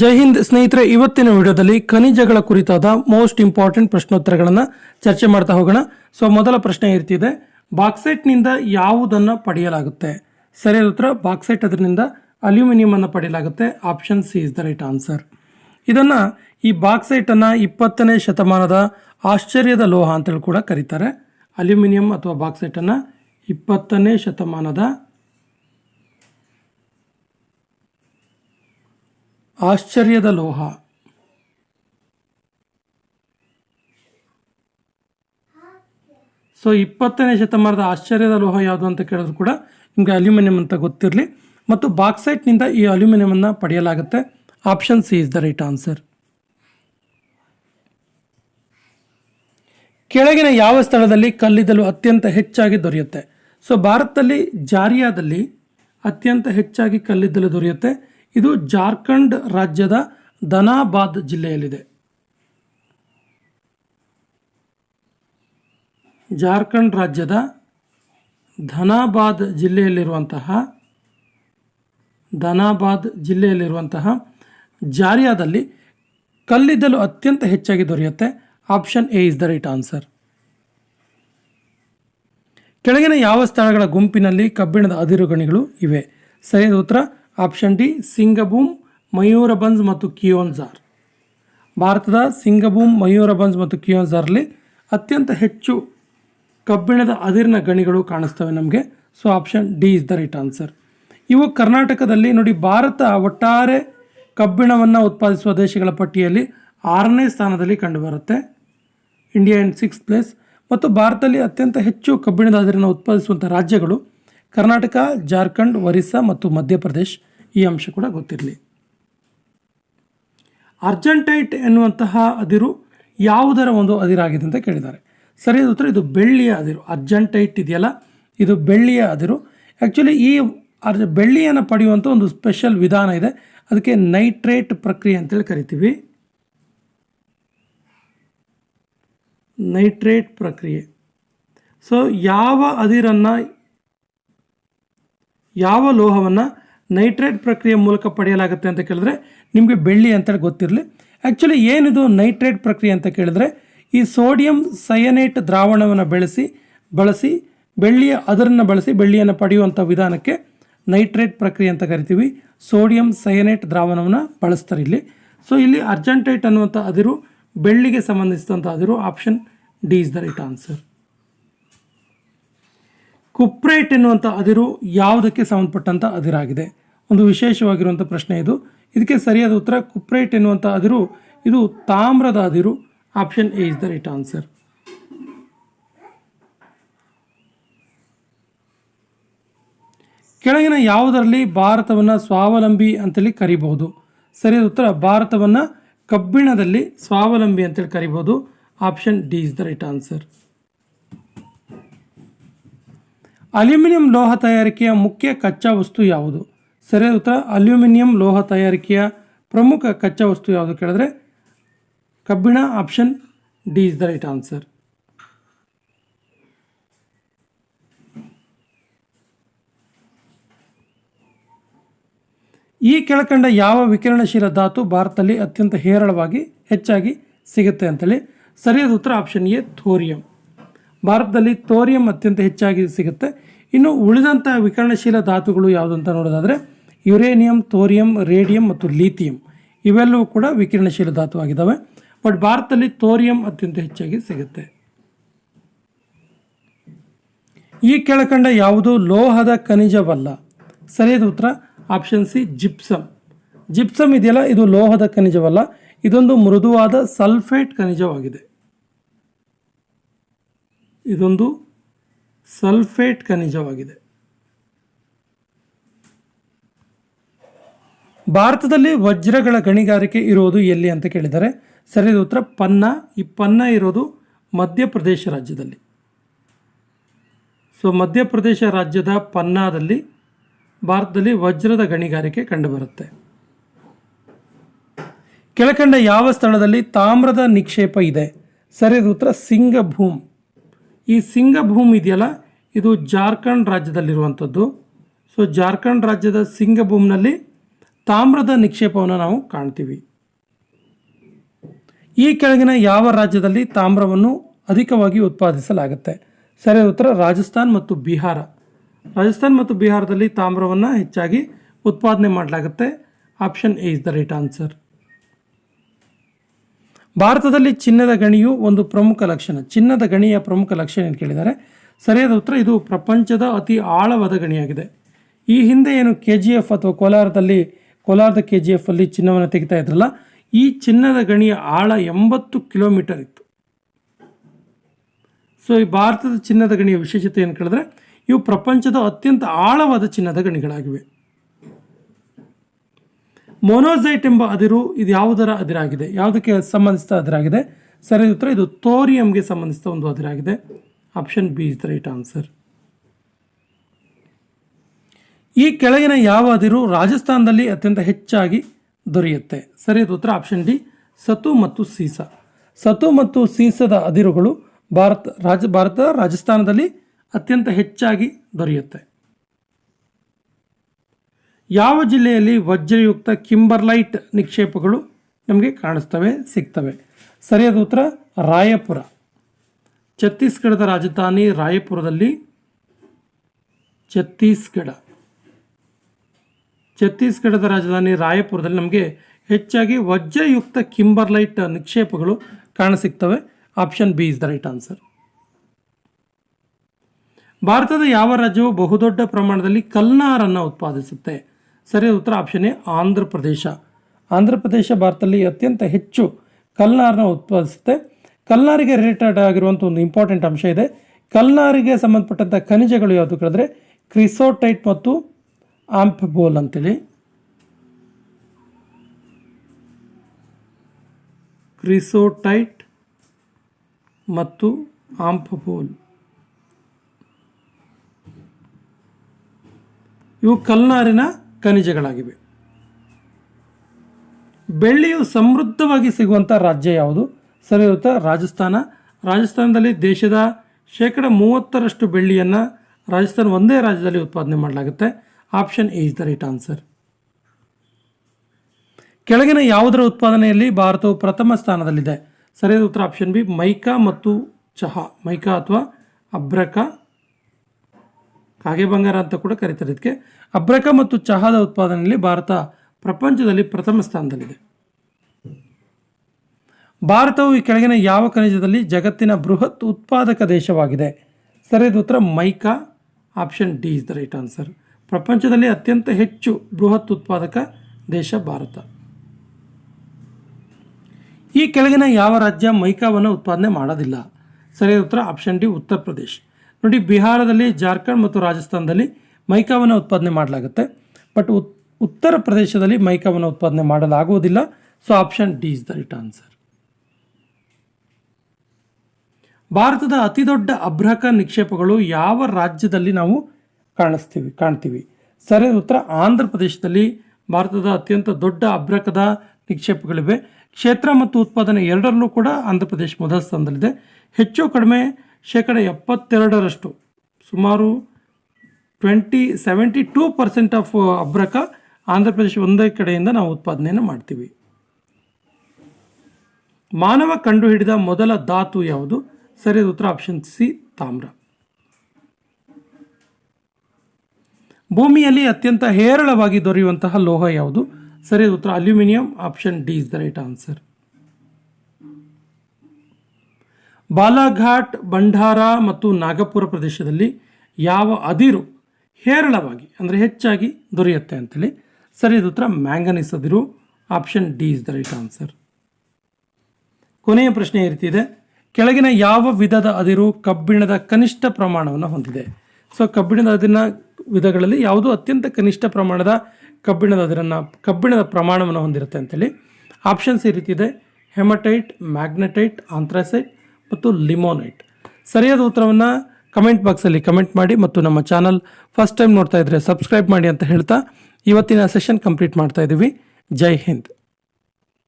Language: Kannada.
ಜೈ ಹಿಂದ್ ಸ್ನೇಹಿತರೆ, ಇವತ್ತಿನ ವಿಡಿಯೋದಲ್ಲಿ ಖನಿಜಗಳ ಕುರಿತಾದ ಮೋಸ್ಟ್ ಇಂಪಾರ್ಟೆಂಟ್ ಪ್ರಶ್ನೋತ್ತರಗಳನ್ನು ಚರ್ಚೆ ಮಾಡ್ತಾ ಹೋಗೋಣ. ಸೊ ಮೊದಲ ಪ್ರಶ್ನೆ ಇರ್ತಿದೆ ಬಾಕ್ಸೈಟ್ನಿಂದ ಯಾವುದನ್ನು ಪಡೆಯಲಾಗುತ್ತೆ? ಸರಿಯಾದ ಉತ್ತರ ಬಾಕ್ಸೈಟ್ ಅದರಿಂದ ಅಲ್ಯೂಮಿನಿಯಂ ಅನ್ನು ಪಡೆಯಲಾಗುತ್ತೆ. Option C is the right answer ಇದನ್ನು ಈ ಬಾಕ್ಸೈಟನ್ನು ಇಪ್ಪತ್ತನೇ ಶತಮಾನದ ಆಶ್ಚರ್ಯದ ಲೋಹ ಅಂತೇಳಿ ಕೂಡ ಕರೀತಾರೆ. ಅಲ್ಯೂಮಿನಿಯಂ ಅಥವಾ ಬಾಕ್ಸೈಟನ್ನು ಇಪ್ಪತ್ತನೇ ಶತಮಾನದ ಆಶ್ಚರ್ಯದ ಲೋಹ. ಸೊ ಇಪ್ಪತ್ತನೇ ಶತಮಾನದ ಆಶ್ಚರ್ಯದ ಲೋಹ ಯಾವುದು ಅಂತ ಕೇಳಿದ್ರು ಕೂಡ ನಿಮಗೆ ಅಲ್ಯೂಮಿನಿಯಂ ಅಂತ ಗೊತ್ತಿರಲಿ. ಮತ್ತು ಬಾಕ್ಸೈಟ್ನಿಂದ ಈ ಅಲ್ಯೂಮಿನಿಯಮನ್ನು ಪಡೆಯಲಾಗುತ್ತೆ. Option C is the right answer ಕೆಳಗಿನ ಯಾವ ಸ್ಥಳದಲ್ಲಿ ಕಲ್ಲಿದ್ದಲು ಅತ್ಯಂತ ಹೆಚ್ಚಾಗಿ ದೊರೆಯುತ್ತೆ? ಸೊ ಭಾರತದಲ್ಲಿ ಜಾರಿಯಾದಲ್ಲಿ ಅತ್ಯಂತ ಹೆಚ್ಚಾಗಿ ಕಲ್ಲಿದ್ದಲು ದೊರೆಯುತ್ತೆ. ಇದು ಜಾರ್ಖಂಡ್ ರಾಜ್ಯದ ಧನಾಬಾದ್ ಜಿಲ್ಲೆಯಲ್ಲಿದೆ. ಜಾರ್ಖಂಡ್ ರಾಜ್ಯದ ಧನಾಬಾದ್ ಜಿಲ್ಲೆಯಲ್ಲಿರುವಂತಹ ಧನಾಬಾದ್ ಜಿಲ್ಲೆಯಲ್ಲಿರುವಂತಹ ಜಾರಿಯಾದಲ್ಲಿ ಕಲ್ಲಿದ್ದಲು ಅತ್ಯಂತ ಹೆಚ್ಚಾಗಿ ದೊರೆಯುತ್ತೆ. Option A is the right answer. ಕೆಳಗಿನ ಯಾವ ಸ್ಥಳಗಳ ಗುಂಪಿನಲ್ಲಿ ಕಬ್ಬಿಣದ ಅದಿರುಗಣಿಗಳು ಇವೆ? ಸರಿಯಾದ ಉತ್ತರ ಆಪ್ಷನ್ ಡಿ ಸಿಂಗಭೂಮ್ ಮಯೂರಬಂಜ್ ಮತ್ತು ಕಿಯೋನ್ಝಾರ್ ಭಾರತದ ಸಿಂಗಭೂಮ್ ಮಯೂರಬಂಜ್ ಮತ್ತು ಕಿಯೋನ್ಜಾರ್ಲಿ ಅತ್ಯಂತ ಹೆಚ್ಚು ಕಬ್ಬಿಣದ ಅದಿರಿನ ಗಣಿಗಳು ಕಾಣಿಸ್ತವೆ ನಮಗೆ. So option D is the right answer ಇವು ಕರ್ನಾಟಕದಲ್ಲಿ ನೋಡಿ, ಭಾರತ ಒಟ್ಟಾರೆ ಕಬ್ಬಿಣವನ್ನು ಉತ್ಪಾದಿಸುವ ದೇಶಗಳ ಪಟ್ಟಿಯಲ್ಲಿ ಆರನೇ ಸ್ಥಾನದಲ್ಲಿ ಕಂಡುಬರುತ್ತೆ. ಇಂಡಿಯಾ ಇನ್ ಸಿಕ್ಸ್ ಪ್ಲೇಸ್ ಮತ್ತು ಭಾರತದಲ್ಲಿ ಅತ್ಯಂತ ಹೆಚ್ಚು ಕಬ್ಬಿಣದ ಅದಿರನ್ನು ಉತ್ಪಾದಿಸುವಂಥ ರಾಜ್ಯಗಳು ಕರ್ನಾಟಕ, ಜಾರ್ಖಂಡ್, ಒರಿಸ್ಸಾ ಮತ್ತು ಮಧ್ಯಪ್ರದೇಶ ಈ ಅಂಶ ಕೂಡ ಗೊತ್ತಿರಲಿ. ಅರ್ಜೆಂಟೈಟ್ ಎನ್ನುವಂತಹ ಅದಿರು ಯಾವುದರ ಒಂದು ಅದಿರಾಗಿದೆ ಅಂತ ಕೇಳಿದ್ದಾರೆ. ಸರಿಯಾದ ಉತ್ತರ, ಇದು ಬೆಳ್ಳಿಯ ಅದಿರು. ಅರ್ಜೆಂಟೈಟ್ ಇದೆಯಲ್ಲ, ಇದು ಬೆಳ್ಳಿಯ ಅದಿರು. ಆ್ಯಕ್ಚುಲಿ ಈ ಅರ್ ಬೆಳ್ಳಿಯನ್ನು ಪಡೆಯುವಂಥ ಒಂದು ಸ್ಪೆಷಲ್ ವಿಧಾನ ಇದೆ. ಅದಕ್ಕೆ ನೈಟ್ರೇಟ್ ಪ್ರಕ್ರಿಯೆ ಅಂತೇಳಿ ಕರಿತೀವಿ. ನೈಟ್ರೇಟ್ ಪ್ರಕ್ರಿಯೆ. ಸೊ ಯಾವ ಅದಿರನ್ನು ಯಾವ ಲೋಹವನ್ನು ನೈಟ್ರೇಟ್ ಪ್ರಕ್ರಿಯೆ ಮೂಲಕ ಪಡೆಯಲಾಗುತ್ತೆ ಅಂತ ಕೇಳಿದ್ರೆ ನಿಮಗೆ ಬೆಳ್ಳಿ ಅಂತೇಳಿ ಗೊತ್ತಿರಲಿ. ಆ್ಯಕ್ಚುಲಿ ಏನಿದು ನೈಟ್ರೇಟ್ ಪ್ರಕ್ರಿಯೆ ಅಂತ ಕೇಳಿದ್ರೆ ಈ ಸೋಡಿಯಂ ಸಯನೇಟ್ ದ್ರಾವಣವನ್ನು ಬೆಳೆಸಿ, ಬಳಸಿ, ಬೆಳ್ಳಿಯ ಅದರನ್ನು ಬಳಸಿ ಬೆಳ್ಳಿಯನ್ನು ಪಡೆಯುವಂಥ ವಿಧಾನಕ್ಕೆ ನೈಟ್ರೇಟ್ ಪ್ರಕ್ರಿಯೆ ಅಂತ ಕರಿತೀವಿ. ಸೋಡಿಯಂ ಸಯನೇಟ್ ದ್ರಾವಣವನ್ನು ಬಳಸ್ತಾರೆ ಇಲ್ಲಿ. ಸೊ ಇಲ್ಲಿ ಅರ್ಜೆಂಟೈಟ್ ಅನ್ನುವಂಥ ಅದಿರು ಬೆಳ್ಳಿಗೆ ಸಂಬಂಧಿಸಿದಂಥ ಅದಿರು option D is the right answer cuprite ಎನ್ನುವಂಥ ಅದಿರು ಯಾವುದಕ್ಕೆ ಸಂಬಂಧಪಟ್ಟಂಥ ಅದಿರಾಗಿದೆ. ಒಂದು ವಿಶೇಷವಾಗಿರುವಂಥ ಪ್ರಶ್ನೆ ಇದು. ಇದಕ್ಕೆ ಸರಿಯಾದ ಉತ್ತರ ಕುಪ್ರೇಟ್ ಎನ್ನುವಂಥ ಅದಿರು. ಇದು ತಾಮ್ರದ ಅದಿರು. Option A is the right answer. ಕೆಳಗಿನ ಯಾವುದರಲ್ಲಿ ಭಾರತವನ್ನು ಸ್ವಾವಲಂಬಿ ಅಂತೇಳಿ ಕರಿಬಹುದು. ಸರಿಯಾದ ಉತ್ತರ ಭಾರತವನ್ನು ಕಬ್ಬಿಣದಲ್ಲಿ ಸ್ವಾವಲಂಬಿ ಅಂತೇಳಿ ಕರಿಬಹುದು. Option D is the right answer. Aluminium ಲೋಹ ತಯಾರಿಕೆಯ ಮುಖ್ಯ ಕಚ್ಚಾ ವಸ್ತು ಯಾವುದು? ಸರಿಯಾದ ಉತ್ತರ, ಅಲ್ಯೂಮಿನಿಯಂ ಲೋಹ ತಯಾರಿಕೆಯ ಪ್ರಮುಖ ಕಚ್ಚಾ ವಸ್ತು ಯಾವುದು ಕೇಳಿದ್ರೆ? ಕಬ್ಬಿಣ, option D is the right answer. ಈ ಕೆಳಕಂಡ ಯಾವ ವಿಕಿರಣಶೀಲ ಧಾತು ಭಾರತದಲ್ಲಿ ಅತ್ಯಂತ ಹೇರಳವಾಗಿ ಹೆಚ್ಚಾಗಿ ಸಿಗುತ್ತೆ ಅಂತೇಳಿ? ಸರಿಯಾದ ಉತ್ತರ, ಆಪ್ಷನ್ ಎ, ಥೋರಿಯಂ. ಭಾರತದಲ್ಲಿ ಥೋರಿಯಂ ಅತ್ಯಂತ ಹೆಚ್ಚಾಗಿ ಸಿಗುತ್ತೆ. ಇನ್ನು ಉಳಿದಂಥ ವಿಕಿರಣಶೀಲ ಧಾತುಗಳು ಅಂತ ನೋಡೋದಾದರೆ, ಯುರೇನಿಯಂ ಥೋರಿಯಂ ರೇಡಿಯಂ ಮತ್ತು ಲೀಥಿಯಂ. ಇವೆಲ್ಲವೂ ಕೂಡ ವಿಕಿರಣಶೀಲ ಧಾತುವಾಗಿದ್ದಾವೆ. ಬಟ್ ಭಾರತದಲ್ಲಿ ಥೋರಿಯಂ ಅತ್ಯಂತ ಹೆಚ್ಚಾಗಿ ಸಿಗುತ್ತೆ. ಈ ಕೆಳಕಂಡ ಯಾವುದು? ಲೋಹದ ಖನಿಜವಲ್ಲ. ಸರಿಯಾದ ಉತ್ತರ, ಆಪ್ಷನ್ ಸಿ, ಜಿಪ್ಸಮ್. ಜಿಪ್ಸಮ್ ಇದೆಯಲ್ಲ, ಇದು ಲೋಹದ ಖನಿಜವಲ್ಲ. ಇದೊಂದು ಮೃದುವಾದ ಸಲ್ಫೇಟ್ ಖನಿಜವಾಗಿದೆ. ಇದೊಂದು ಸಲ್ಫೇಟ್ ಖನಿಜವಾಗಿದೆ. ಭಾರತದಲ್ಲಿ ವಜ್ರಗಳ ಗಣಿಗಾರಿಕೆ ಇರುವುದು ಎಲ್ಲಿ ಅಂತ ಕೇಳಿದರೆ, ಸರಿಯಾದ ಉತ್ತರ ಪನ್ನ, ಈ ಪನ್ನ ಇರೋದು ಮಧ್ಯಪ್ರದೇಶ ರಾಜ್ಯದಲ್ಲಿ. ಸೊ ಮಧ್ಯಪ್ರದೇಶ ರಾಜ್ಯದ ಪನ್ನಾದಲ್ಲಿ ಭಾರತದಲ್ಲಿ ವಜ್ರದ ಗಣಿಗಾರಿಕೆ ಕಂಡುಬರುತ್ತೆ. ಕೆಳಕಂಡ ಯಾವ ಸ್ಥಳದಲ್ಲಿ ತಾಮ್ರದ ನಿಕ್ಷೇಪ ಇದೆ? ಸರಿಯಾದ ಉತ್ತರ ಸಿಂಗಭೂಮ್. ಈ ಸಿಂಗಭೂಮ್ ಇದೆಯಲ್ಲ, ಇದು ಜಾರ್ಖಂಡ್ ರಾಜ್ಯದಲ್ಲಿರುವಂಥದ್ದು. ಸೊ ಜಾರ್ಖಂಡ್ ರಾಜ್ಯದ ಸಿಂಗಭೂಮ್ನಲ್ಲಿ ತಾಮ್ರದ ನಿಕ್ಷೇಪವನ್ನು ನಾವು ಕಾಣ್ತೀವಿ. ಈ ಕೆಳಗಿನ ಯಾವ ರಾಜ್ಯದಲ್ಲಿ ತಾಮ್ರವನ್ನು ಅಧಿಕವಾಗಿ ಉತ್ಪಾದಿಸಲಾಗುತ್ತೆ? ಸರಿಯಾದ ಉತ್ತರ, ರಾಜಸ್ಥಾನ್ ಮತ್ತು ಬಿಹಾರ. ರಾಜಸ್ಥಾನ್ ಮತ್ತು ಬಿಹಾರದಲ್ಲಿ ತಾಮ್ರವನ್ನು ಹೆಚ್ಚಾಗಿ ಉತ್ಪಾದನೆ ಮಾಡಲಾಗುತ್ತೆ. Option A is the right answer ಭಾರತದಲ್ಲಿ ಚಿನ್ನದ ಗಣಿಯು ಒಂದು ಪ್ರಮುಖ ಲಕ್ಷಣ. ಚಿನ್ನದ ಗಣಿಯ ಪ್ರಮುಖ ಲಕ್ಷಣ ಏನು ಕೇಳಿದ್ದಾರೆ? ಸರಿಯಾದ ಉತ್ತರ, ಇದು ಪ್ರಪಂಚದ ಅತಿ ಆಳವಾದ ಗಣಿಯಾಗಿದೆ. ಈ ಹಿಂದೆ ಏನು ಕೆ ಜಿ ಎಫ್ ಅಥವಾ ಕೋಲಾರದಲ್ಲಿ, ಕೋಲಾರದ ಕೆ ಜಿ ಎಫ್ ಅಲ್ಲಿ ಚಿನ್ನವನ್ನು ತೆಗಿತಾ ಇದ್ರಲ್ಲ, ಈ ಚಿನ್ನದ ಗಣಿಯ ಆಳ ಎಂಬತ್ತು ಕಿಲೋಮೀಟರ್ ಇತ್ತು. ಸೊ ಈ ಭಾರತದ ಚಿನ್ನದ ಗಣಿಯ ವಿಶೇಷತೆ ಏನು ಕೇಳಿದ್ರೆ, ಇವು ಪ್ರಪಂಚದ ಅತ್ಯಂತ ಆಳವಾದ ಚಿನ್ನದ ಗಣಿಗಳಾಗಿವೆ. ಮೊನೋಸೈಟ್ ಎಂಬ ಅದಿರು ಇದು ಯಾವುದರ ಅದಿರಾಗಿದೆ? ಯಾವುದಕ್ಕೆ ಸಂಬಂಧಿಸಿದ ಅದಿರಾಗಿದೆ? ಸರಿ ಉತ್ತರ, ಇದು ತೋರಿಯಂಗೆ ಸಂಬಂಧಿಸಿದ ಒಂದು ಅದಿರಾಗಿದೆ. Option B is the right answer. ಈ ಕೆಳಗಿನ ಯಾವ ಅದಿರು ರಾಜಸ್ಥಾನದಲ್ಲಿ ಅತ್ಯಂತ ಹೆಚ್ಚಾಗಿ ದೊರೆಯುತ್ತೆ? ಸರಿಯಾದ ಉತ್ತರ, ಆಪ್ಷನ್ ಡಿ, ಸತು ಮತ್ತು ಸೀಸ. ಸತು ಮತ್ತು ಸೀಸದ ಅದಿರುಗಳು ಭಾರತ, ರಾಜ ಭಾರತದ ರಾಜಸ್ಥಾನದಲ್ಲಿ ಅತ್ಯಂತ ಹೆಚ್ಚಾಗಿ ದೊರೆಯುತ್ತೆ. ಯಾವ ಜಿಲ್ಲೆಯಲ್ಲಿ ವಜ್ರಯುಕ್ತ ಕಿಂಬರ್ಲೈಟ್ ನಿಕ್ಷೇಪಗಳು ನಮಗೆ ಕಾಣಿಸ್ತವೆ, ಸಿಗ್ತವೆ? ಸರಿಯಾದ ಉತ್ತರ, ರಾಯಪುರ. ಛತ್ತೀಸ್ಗಢದ ರಾಜಧಾನಿ ರಾಯಪುರದಲ್ಲಿ ಛತ್ತೀಸ್ಗಢ. ಛತ್ತೀಸ್ಗಢದ ರಾಜಧಾನಿ ರಾಯಪುರದಲ್ಲಿ ನಮಗೆ ಹೆಚ್ಚಾಗಿ ವಜ್ರಯುಕ್ತ ಕಿಂಬರ್ಲೈಟ್ ನಿಕ್ಷೇಪಗಳು ಕಾಣಸಿಗ್ತವೆ. Option B is the right answer. ಭಾರತದ ಯಾವ ರಾಜ್ಯವು ಬಹುದೊಡ್ಡ ಪ್ರಮಾಣದಲ್ಲಿ ಕಲ್ನಾರನ್ನು ಉತ್ಪಾದಿಸುತ್ತೆ? ಸರಿಯಾದ ಉತ್ತರ ಆಪ್ಷನ್ ಎ ಆಂಧ್ರ ಪ್ರದೇಶ. ಆಂಧ್ರ ಪ್ರದೇಶ ಭಾರತದಲ್ಲಿ ಅತ್ಯಂತ ಹೆಚ್ಚು ಕಲ್ನಾರನ್ನ ಉತ್ಪಾದಿಸುತ್ತೆ. ಕಲ್ನಾರಿಗೆ ರಿಲೇಟೆಡ್ ಆಗಿರುವಂಥ ಒಂದು ಇಂಪಾರ್ಟೆಂಟ್ ಅಂಶ ಇದೆ. ಕಲ್ನಾರಿಗೆ ಸಂಬಂಧಪಟ್ಟಂಥ ಖನಿಜಗಳು ಯಾವುದು ಕೇಳಿದ್ರೆ? ಕ್ರಿಸೋಟೈಟ್ ಮತ್ತು ಆಂಪ್ಬೋಲ್ ಅಂತೇಳಿ. ಕ್ರಿಸೋಟೈಟ್ ಮತ್ತು ಆಂಪ್ಬೋಲ್ ಇವು ಕಲ್ನಾರಿನ ಖನಿಜಗಳಾಗಿವೆ. ಬೆಳ್ಳಿಯು ಸಮೃದ್ಧವಾಗಿ ಸಿಗುವಂಥ ರಾಜ್ಯ ಯಾವುದು? ಸರಿ ಉತ್ತರ ರಾಜಸ್ಥಾನ. ರಾಜಸ್ಥಾನದಲ್ಲಿ ದೇಶದ ಶೇಕಡ ಮೂವತ್ತರಷ್ಟು ಬೆಳ್ಳಿಯನ್ನು ರಾಜಸ್ಥಾನ ಒಂದೇ ರಾಜ್ಯದಲ್ಲಿ ಉತ್ಪಾದನೆ ಮಾಡಲಾಗುತ್ತೆ. Option A is the right answer. ಕೆಳಗಿನ ಯಾವುದರ ಉತ್ಪಾದನೆಯಲ್ಲಿ ಭಾರತವು ಪ್ರಥಮ ಸ್ಥಾನದಲ್ಲಿದೆ? ಸರಿಯಾದ ಉತ್ತರ ಆಪ್ಷನ್ ಬಿ, ಮೈಕಾ ಮತ್ತು ಚಹಾ. ಮೈಕಾ ಅಥವಾ ಅಬ್ರಕ? ಕಾಗೆ ಬಂಗಾರ ಅಂತ ಕೂಡ ಕರೀತಾರೆ. ಇದಕ್ಕೆ ಅಬ್ರಕ ಮತ್ತು ಚಹಾದ ಉತ್ಪಾದನೆಯಲ್ಲಿ ಭಾರತ ಪ್ರಪಂಚದಲ್ಲಿ ಪ್ರಥಮ ಸ್ಥಾನದಲ್ಲಿದೆ. ಭಾರತವು ಈ ಕೆಳಗಿನ ಯಾವ ಖನಿಜದಲ್ಲಿ ಜಗತ್ತಿನ ಬೃಹತ್ ಉತ್ಪಾದಕ ದೇಶವಾಗಿದೆ? ಸರಿಯಾದ ಉತ್ತರ mica, option D is the right answer. ಪ್ರಪಂಚದಲ್ಲಿ ಅತ್ಯಂತ ಹೆಚ್ಚು ಬೃಹತ್ ಉತ್ಪಾದಕ ದೇಶ ಭಾರತ. ಈ ಕೆಳಗಿನ ಯಾವ ರಾಜ್ಯ ಮೈಕಾವನ್ನು ಉತ್ಪಾದನೆ ಮಾಡೋದಿಲ್ಲ? ಸರಿಯಾದ ಉತ್ತರ ಆಪ್ಷನ್ ಡಿ, ಉತ್ತರ ಪ್ರದೇಶ್. ನೋಡಿ, ಬಿಹಾರದಲ್ಲಿ, ಜಾರ್ಖಂಡ್ ಮತ್ತು ರಾಜಸ್ಥಾನದಲ್ಲಿ ಮೈಕಾವನ್ನು ಉತ್ಪಾದನೆ ಮಾಡಲಾಗುತ್ತೆ. ಬಟ್ ಉತ್ತರ ಪ್ರದೇಶದಲ್ಲಿ ಮೈಕಾವನ್ನು ಉತ್ಪಾದನೆ ಮಾಡಲಾಗುವುದಿಲ್ಲ. So option D is the right answer ಭಾರತದ ಅತಿ ದೊಡ್ಡ ಅಭ್ರಕ ನಿಕ್ಷೇಪಗಳು ಯಾವ ರಾಜ್ಯದಲ್ಲಿ ನಾವು ಕಾಣಿಸ್ತೀವಿ, ಕಾಣ್ತೀವಿ? ಸರಿಯಾದ ಉತ್ತರ ಆಂಧ್ರ ಪ್ರದೇಶದಲ್ಲಿ ಭಾರತದ ಅತ್ಯಂತ ದೊಡ್ಡ ಅಭ್ರಕದ ನಿಕ್ಷೇಪಗಳಿವೆ. ಕ್ಷೇತ್ರ ಮತ್ತು ಉತ್ಪಾದನೆ ಎರಡರಲ್ಲೂ ಕೂಡ ಆಂಧ್ರ ಪ್ರದೇಶ ಮೊದಲ ಸ್ಥಾನದಲ್ಲಿದೆ ಹೆಚ್ಚು ಕಡಿಮೆ ಶೇಕಡ ಎಪ್ಪತ್ತೆರಡರಷ್ಟು, ಸುಮಾರು twenty seventy two percent of ಅಬ್ರಕ Andhra Pradesh ಒಂದೇ ಕಡೆಯಿಂದ ನಾವು ಉತ್ಪಾದನೆಯನ್ನು ಮಾಡ್ತೀವಿ. ಮಾನವ ಕಂಡುಹಿಡಿದ ಮೊದಲ ಧಾತು ಯಾವುದು? ಸರಿಯಾದ ಉತ್ತರ ಆಪ್ಷನ್ ಸಿ ತಾಮ್ರ. ಭೂಮಿಯಲ್ಲಿ ಅತ್ಯಂತ ಹೇರಳವಾಗಿ ದೊರೆಯುವಂತಹ ಲೋಹ ಯಾವುದು? ಸರಿಯಾದ ಉತ್ತರ aluminium option D is the right answer Balaghat, Bhandara ಮತ್ತು ನಾಗಪುರ ಪ್ರದೇಶದಲ್ಲಿ ಯಾವ ಅದಿರು ಹೇರಳವಾಗಿ, ಅಂದರೆ ಹೆಚ್ಚಾಗಿ ದೊರೆಯುತ್ತೆ ಅಂತೇಳಿ ಸರಿಯಾದ ಉತ್ತರ ಮ್ಯಾಂಗನೀಸ್ ಅದಿರು. Option D is the right answer ಕೊನೆಯ ಪ್ರಶ್ನೆ ಈ ಕೆಳಗಿನ ಯಾವ ವಿಧದ ಅದಿರು ಕಬ್ಬಿಣದ ಕನಿಷ್ಠ ಪ್ರಮಾಣವನ್ನು ಹೊಂದಿದೆ? ಸೊ ಕಬ್ಬಿಣದ ಅದಿರಿನ ವಿಧಗಳಲ್ಲಿ ಯಾವುದು ಅತ್ಯಂತ ಕನಿಷ್ಠ ಪ್ರಮಾಣದ ಕಬ್ಬಿಣದ ಅದಿರನ್ನು, ಕಬ್ಬಿಣದ ಪ್ರಮಾಣವನ್ನು ಹೊಂದಿರುತ್ತೆ ಅಂತೇಳಿ. ಆಪ್ಷನ್ಸ್ ಈ ರೀತಿ ಇದೆ. ಹೆಮಟೈಟ್ ಮ್ಯಾಗ್ನೆಟೈಟ್ ಆಂಥ್ರಾಸೈಟ್ ಮತ್ತು ಲಿಮೋನೈಟ್. ಸರಿಯಾದ ಉತ್ತರವನ್ನು ಕಮೆಂಟ್ ಬಾಕ್ಸಲ್ಲಿ ಕಮೆಂಟ್ ಮಾಡಿ ಮತ್ತು ನಮ್ಮ ಚಾನಲ್ ಫಸ್ಟ್ ಟೈಮ್ ನೋಡ್ತಾ ಇದ್ದರೆ ಸಬ್ಸ್ಕ್ರೈಬ್ ಮಾಡಿ ಅಂತ ಹೇಳ್ತಾ ಇವತ್ತಿನ ಸೆಷನ್ ಕಂಪ್ಲೀಟ್ ಮಾಡ್ತಾ ಇದ್ದೀವಿ ಜೈ ಹಿಂದ್.